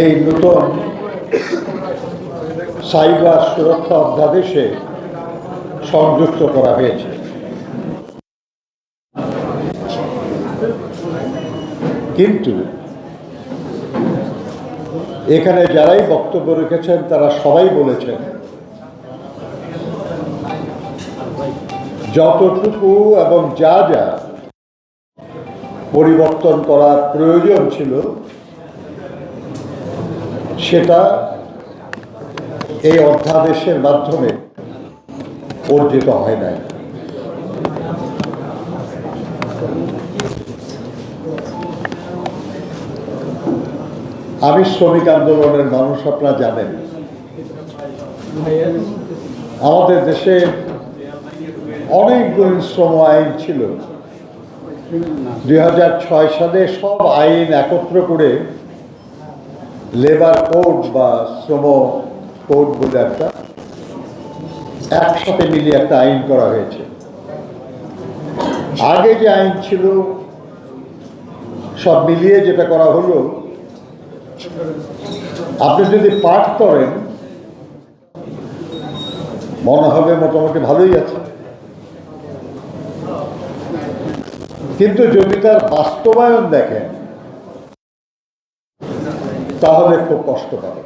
এই নতুন সাইবার সুরক্ষা অধ্যাদেশে সংযুক্ত করা হয়েছে। কিন্তু এখানে যারাই বক্তব্য রেখেছেন, তারা সবাই বলেছেন, যতটুকু এবং যা যা পরিবর্তন করার প্রয়োজন ছিল সেটা এই অধ্যাদেশের মাধ্যমে অর্জিত হয় নাই। আমি শ্রমিক আন্দোলনের মানুষ, আপনারা জানেন। আমাদের দেশে অনেকগুলি শ্রম আইন ছিল। দু হাজার ছয় সালে সব আইন একত্র করে লেবার কোড বা শ্রম কোড বলে একটা, একসাথে মিলিয়ে একটা আইন করা হয়েছে। আগে যে আইন ছিল, সব মিলিয়ে যেটা করা হলো, আপনি যদি পাঠ করেন, মনে হবে মোটামুটি ভালোই আছে। কিন্তু যদি তার বাস্তবায়ন দেখেন তাহলে খুব কষ্ট পাবে।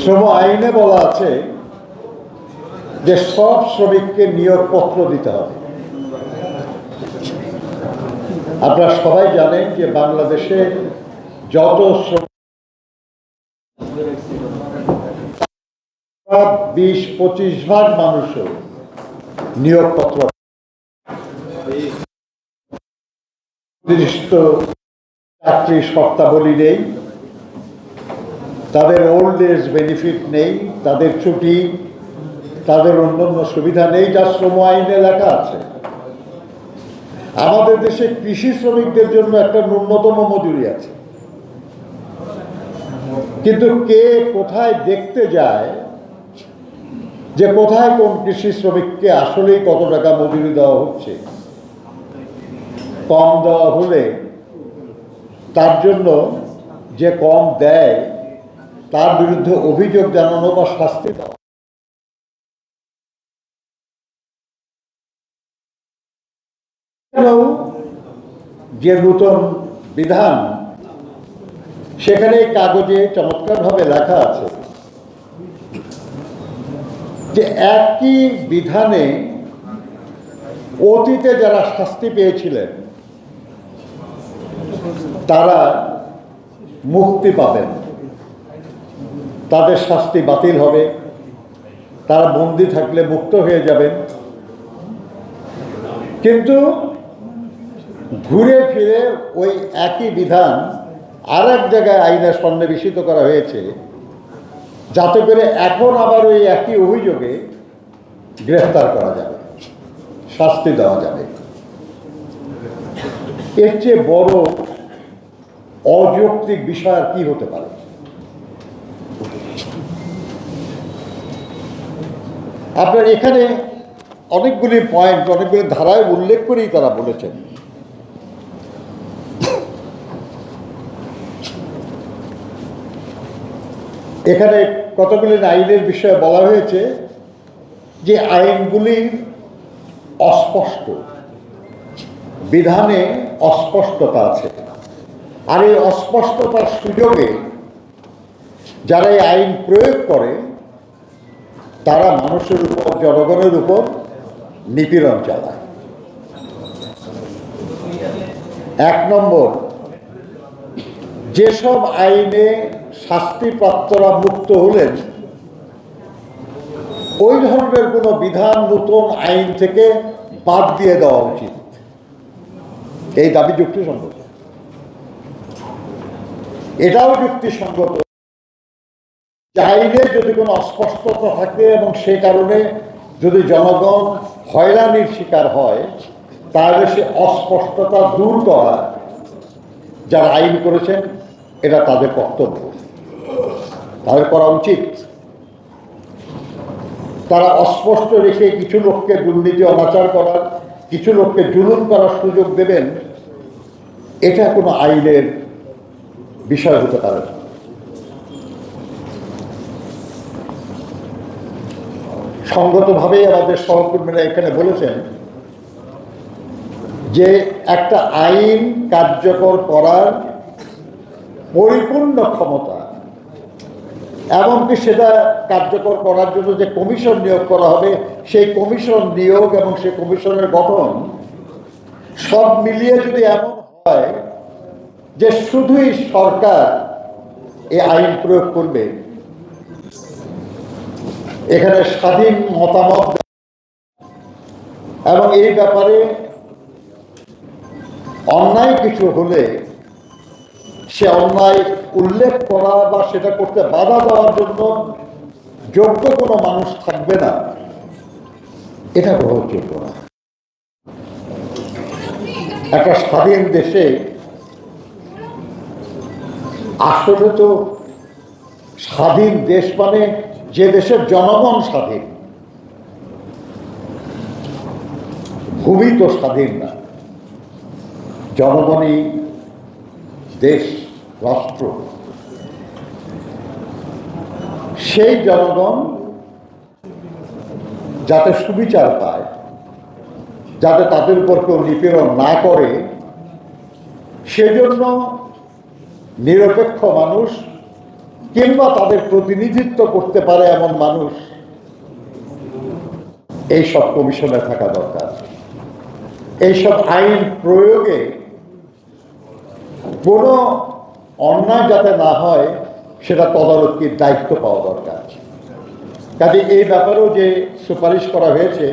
শ্রম আইনে বলা আছে যে সব শ্রমিককে নিয়োগপত্র দিতে হবে। আপনারা সবাই জানেন যে বাংলাদেশে যত বিশ পঁচিশ ভাগ মানুষও নিয়োগপত্র নির্দিষ্ট চাকরি শর্তাবলী নেই, তাদের ওল্ড এজ বেনিফিট নেই, তাদের ছুটি, তাদের অন্যান্য সুবিধা নেই যা শ্রম আইনে লেখা আছে। আমাদের দেশে কৃষি শ্রমিকদের জন্য একটা ন্যূনতম মজুরি আছে। কিন্তু কে কোথায় দেখতে যায় যে কোথায় কোন কৃষি শ্রমিককে আসলেই কত টাকা মজুরি দেওয়া হচ্ছে? কম দেওয়া হলে তার জন্য যে কম দেয়, তার বিরুদ্ধে অভিযোগ জানানো বা শাস্তি দেওয়া। যে নতুন বিধান, সেখানে কাগজে চমৎকারভাবে লেখা আছে যে একই বিধানে অতীতে যারা শাস্তি পেয়েছিলেন তারা মুক্তি পাবেন। তাদের শাস্তি বাতিল হবে। তারা বন্দি থাকলে মুক্ত হয়ে যাবেন। কিন্তু ঘুরে ফিরে ওই একই বিধান আর এক জায়গায় আইনে সন্নিবেশিত করা হয়েছে, যাতে করে এখন আবার ওই একই অভিযোগে গ্রেফতার করা যাবে, শাস্তি দেওয়া যাবে। এর চেয়ে বড় অযৌক্তিক বিষয় আর কি হতে পারে? আপনার এখানে অনেকগুলি পয়েন্ট অনেকগুলি ধারায় উল্লেখ করেই তারা বলেছেন। এখানে কতগুলি আইনের বিষয়ে বলা হয়েছে যে আইনগুলি অস্পষ্ট, বিধানে অস্পষ্টতা আছে। আর এই অস্পষ্টতার সুযোগে যারা এই আইন প্রয়োগ করে, তারা মানুষের উপর, জনগণের উপর নিপীড়ন চালায়। এক নম্বর, যেসব আইনে শাস্তিপ্রাপ্তরা মুক্ত হলেন, ওই ধরনের কোনো বিধান নতুন আইন থেকে বাদ দিয়ে দেওয়া উচিত। এই দাবি যুক্তিসঙ্গত। এটাও যুক্তিসঙ্গত। আইনে যদি কোনো অস্পষ্টতা থাকে এবং সে কারণে যদি জনগণ হয়রানির শিকার হয়, তাহলে সে অস্পষ্টতা দূর করা যারা আইন করেছেন এটা তাদের কর্তব্য। তাদের করা উচিত। তারা অস্পষ্ট রেখে কিছু লোককে দুর্নীতি, অনাচার করার, কিছু লোককে জুলুম করার সুযোগ দেবেন, এটা কোনো আইনের বিষয় হতে পারে না। সঙ্গতভাবেই আমাদের সহকর্মীরা এখানে বলেছেন যে একটা আইন কার্যকর করার পরিপূর্ণ ক্ষমতা এমনকি সেটা কার্যকর করার জন্য যে কমিশন নিয়োগ করা হবে, সেই কমিশন নিয়োগ এবং সেই কমিশনের গঠন সব মিলিয়ে যদি এমন হয় যে শুধুই সরকার এই আইন প্রয়োগ করবে, এখানে স্বাধীন মতামত এবং এই ব্যাপারে অন্যায় কিছু হলে সে অন্যায় উল্লেখ করা বা সেটা করতে বাধা দেওয়ার জন্য যোগ্য কোনো মানুষ থাকবে না। এটা গ্রহণযোগ্য না। একটা স্বাধীন দেশে আসলে তো স্বাধীন দেশ মানে যে দেশের জনগণ স্বাধীন। ভূমি তো স্বাধীন না। জনগণই দেশ, রাষ্ট্র। সেই জনগণ যাতে সুবিচার পায়, যাতে তাদের উপর কেউ নিপীড়ন না করে, সেজন্য নিরপেক্ষ মানুষ কিংবা তাদের প্রতিনিধিত্ব করতে পারে এমন মানুষ এই সব কমিশনে থাকা দরকার। এইসব আইন প্রয়োগে কোনো অন্যায় যাতে না হয়, সেটা তদারকির দায়িত্ব পাওয়া দরকার। কাজে এই ব্যাপারেও যে সুপারিশ করা হয়েছে,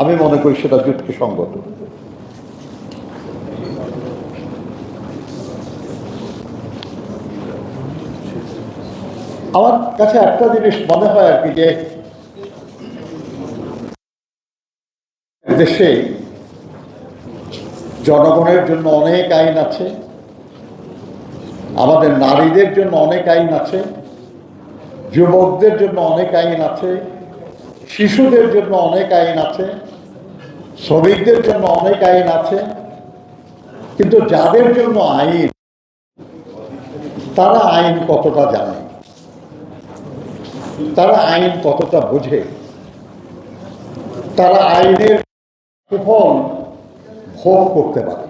আমি মনে করি সেটা যুক্তিসঙ্গত। আমার কাছে একটা জিনিস মনে হয় আর কি যে, দেশে জনগণের জন্য অনেক আইন আছে, আমাদের নারীদের জন্য অনেক আইন আছে, যুবকদের জন্য অনেক আইন আছে, শিশুদের জন্য অনেক আইন আছে, শ্রমিকদের জন্য অনেক আইন আছে, কিন্তু যাদের জন্য আইন, তারা আইন কতটা জানে? তারা আইন কতটা বোঝে? তারা আইনের সুফল ভোগ করতে পারে।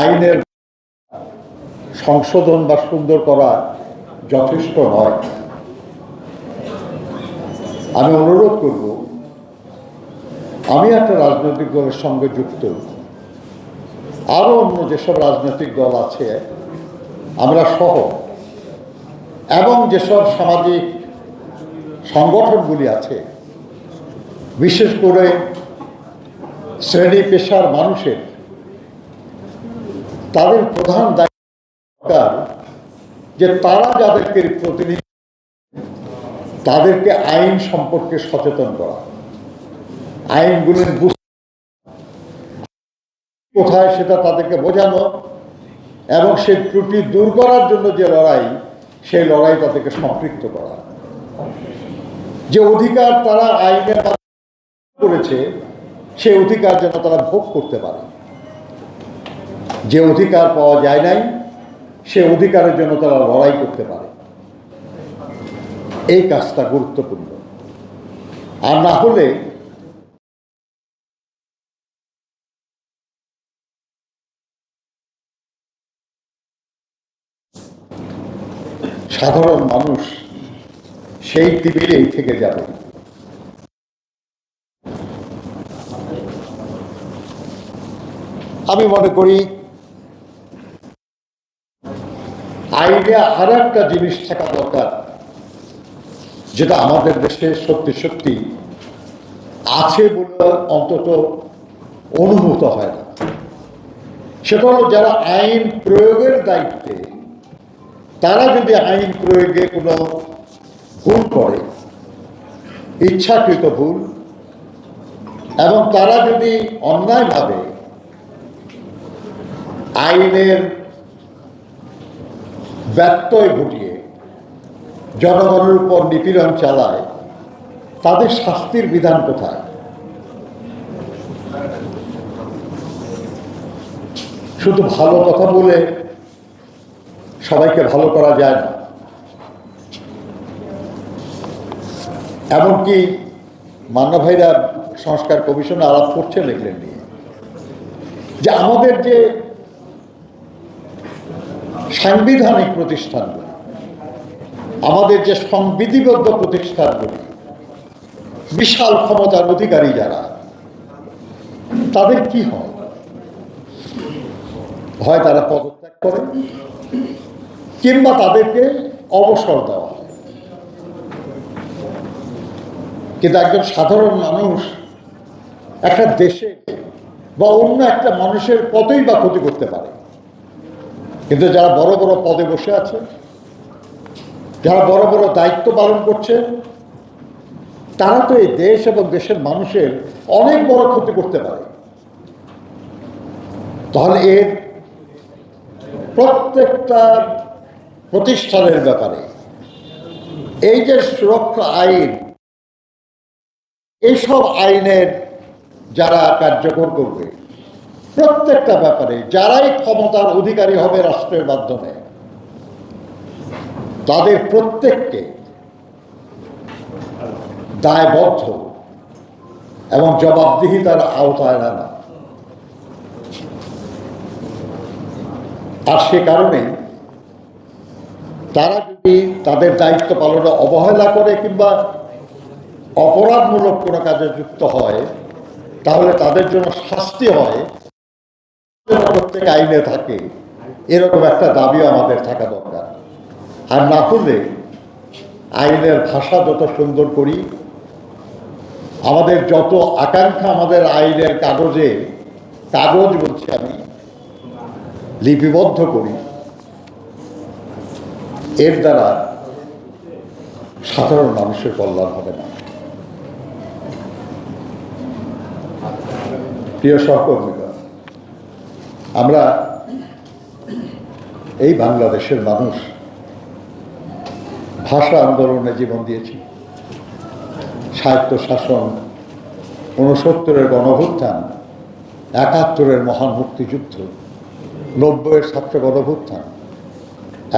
আইনের সংশোধন বা সুন্দর করা যথেষ্ট নয়। আমি অনুরোধ করব, আমি একটা রাজনৈতিক দলের সঙ্গে যুক্ত। আরও অন্য যেসব রাজনৈতিক দল আছে, আমরা সহ এবং যেসব সামাজিক সংগঠনগুলি আছে, বিশেষ করে শ্রেণি পেশার মানুষের, তাদের প্রধান দায়িত্ব যে তারা যাদেরকে প্রতিনিধি, তাদেরকে আইন সম্পর্কে সচেতন করা। আইনগুলির কোথায় সেটা তাদেরকে বোঝানো এবং সেই ত্রুটি দূর করার জন্য যে লড়াই সেই লড়াই তাদেরকে সম্পৃক্ত করা। যে অধিকার তারা আইনের করেছে সেই অধিকার যেন তারা ভোগ করতে পারে। যে অধিকার পাওয়া যায় নাই, সে অধিকারের জন্য তারা লড়াই করতে পারে। এই কাজটা গুরুত্বপূর্ণ। আর না হলে সাধারণ মানুষ সেই টিভিতেই থেকে যাবে। আমি মনে করি আইডিয়া আর একটা জিনিস থাকা দরকার, যেটা আমাদের দেশে সত্যি সত্যি আছে বলে অন্তত অনুভূত হয় না। সেটা হলো যারা আইন প্রয়োগের দায়িত্বে তারা যদি আইন প্রয়োগে কোনো ভুল করে, ইচ্ছাকৃত ভুল, এবং তারা যদি অন্যায়ভাবে আইনের ব্যত্যয় ঘটিয়ে জনগণের উপর নিপীড়ন চালায়, তাদের শাস্তির বিধান কোথায়? শুধু ভালো কথা বলে সবাইকে ভালো করা যায় না। এমনকি মান্না ভাইরা সংস্কার কমিশনে আলাপ করছেন এগুলো নিয়ে। যে আমাদের যে সাংবিধানিক প্রতিষ্ঠানগুলি, আমাদের যে সংবিধিবদ্ধ প্রতিষ্ঠানগুলি, বিশাল ক্ষমতার অধিকারী যারা, তাদের কি হয়? হয় তারা পদত্যাগ করে? কিংবা তাদেরকে অবসর দেওয়া কিন্তু একজন সাধারণ মানুষ একটা দেশে বা অন্য একটা মানুষের কতই বা ক্ষতি করতে পারে। কিন্তু যারা বড় বড় পদে বসে আছে, যারা বড় বড় দায়িত্ব পালন করছে, তারা তো এই দেশ এবং দেশের মানুষের অনেক বড় ক্ষতি করতে পারে। তাহলে এর প্রত্যেকটা প্রতিষ্ঠানের ব্যাপারে। এই যে সুরক্ষা আইন এইসব আইনের যারা কার্যকর করবে, প্রত্যেকটা ব্যাপারে যারাই ক্ষমতার অধিকারী হবে রাষ্ট্রের মাধ্যমে, তাদের প্রত্যেককে দায়বদ্ধ এবং জবাবদিহিতার আওতায় আনা। আর সে কারণে তারা যদি তাদের দায়িত্ব পালনে অবহেলা করে কিংবা অপরাধমূলক কোনো কাজে যুক্ত হয়, তাহলে তাদের জন্য শাস্তি হয়। প্রত্যেক আইনে থাকে। এরকম একটা দাবিও আমাদের থাকা দরকার। আর না হলে আইনের ভাষা যত সুন্দর করি, আমাদের যত আকাঙ্ক্ষা আমাদের আইনের কাগজে, কাগজ বলছি আমি, লিপিবদ্ধ করি এর দ্বারা সাধারণ মানুষের কল্যাণ হবে না। প্রিয় সহকর্মীরা আমরা এই বাংলাদেশের মানুষ ভাষা আন্দোলনে জীবন দিয়েছি। সাহিত্য শাসন ঊনসত্তরের গণভুত্থান, একাত্তরের মহান মুক্তিযুদ্ধ, নব্বইয়ের ছাত্র গণভুত্থান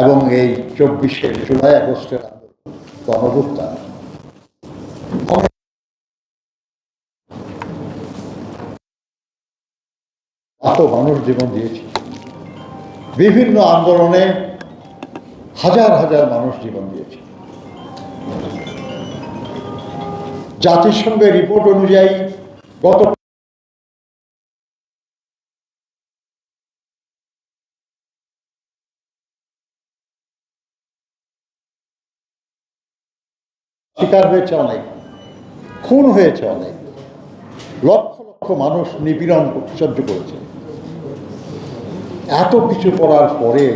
এবং এই চব্বিশে জুলাই, আগস্টের গণভুত্থান এত মানুষ জীবন দিয়েছে। বিভিন্ন আন্দোলনে হাজার হাজার মানুষ জীবন দিয়েছে। জাতিসংঘের রিপোর্ট অনুযায়ী গত শিকার হয়েছে অনেক, খুন হয়েছে অনেক, লক্ষ লক্ষ মানুষ নিপীড়ন সহ্য করেছে। এত কিছু করার পরে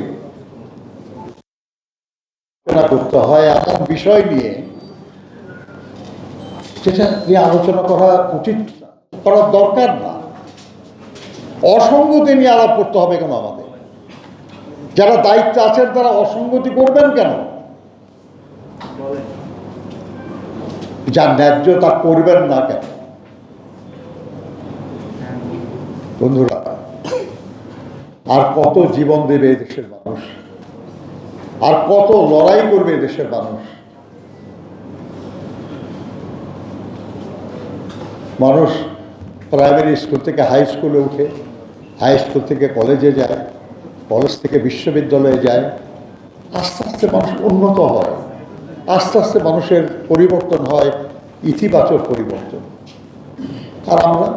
করতে হয়, এমন বিষয় নিয়ে সেটা নিয়ে আলোচনা করা উচিত করার দরকার না। অসঙ্গতি নিয়ে আলাপ করতে হবে কেন আমাদের? যারা দায়িত্বে আছেন তারা অসঙ্গতি করবেন কেন? যার ন্যায্য তা করবেন না কেন? বন্ধুরা, আর কত জীবন দেবে দেশের মানুষ? আর কত লড়াই করবে দেশের মানুষ? মানুষ প্রাইমারি স্কুল থেকে হাই স্কুলে উঠে, হাই স্কুল থেকে কলেজে যায়, কলেজ থেকে বিশ্ববিদ্যালয়ে যায়, আস্তে আস্তে মানুষ উন্নত হয়। আস্তে আস্তে মানুষের পরিবর্তন হয়, ইতিবাচক পরিবর্তন। আর আমরা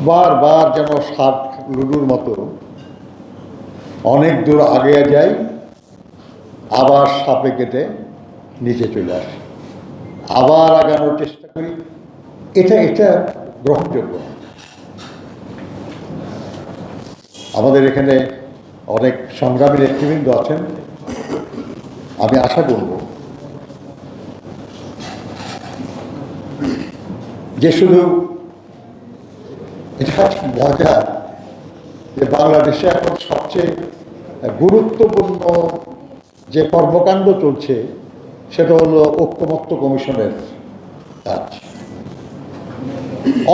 বারবার যেন সাপ লুডুর মতো অনেক দূর আগে যাই, আবার সাপে কেটে নিচে চলে আসি। আবার আগানোর চেষ্টা করি। এটা এটা গ্রহণযোগ্য। আমাদের এখানে অনেক সংগ্রামী নেতৃবৃন্দ আছেন। আমি আশা করব যে শুধু এটা মজা যে বাংলাদেশে এখন সবচেয়ে গুরুত্বপূর্ণ যে কর্মকাণ্ড চলছে, সেটা হলো ঐক্যমত্য কমিশনের কাজ।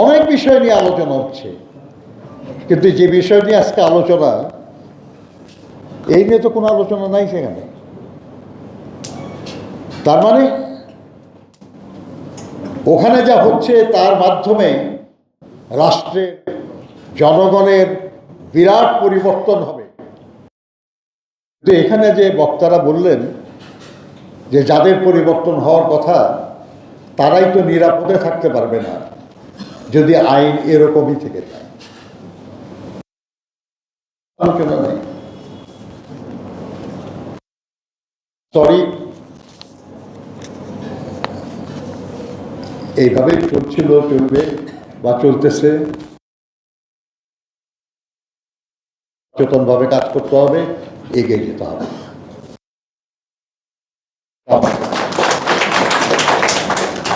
অনেক বিষয় নিয়ে আলোচনা হচ্ছে, কিন্তু যে বিষয় নিয়ে আজকে আলোচনা, এই নিয়ে তো কোনো আলোচনা নাই সেখানে। তার মানে ওখানে যা হচ্ছে তার মাধ্যমে রাষ্ট্রের জনগণের বিরাট পরিবর্তন হবে। তো এখানে যে বক্তারা বললেন যে যাদের পরিবর্তন হওয়ার কথা, তারাই তো নিরাপদে থাকতে পারবে না, যদি আইন এরকমই থেকে যায়। এইভাবেই চলছিল চলবে বা চলতেছে। সচেতনভাবে কাজ করতে হবে এগিয়ে যেতে হবে।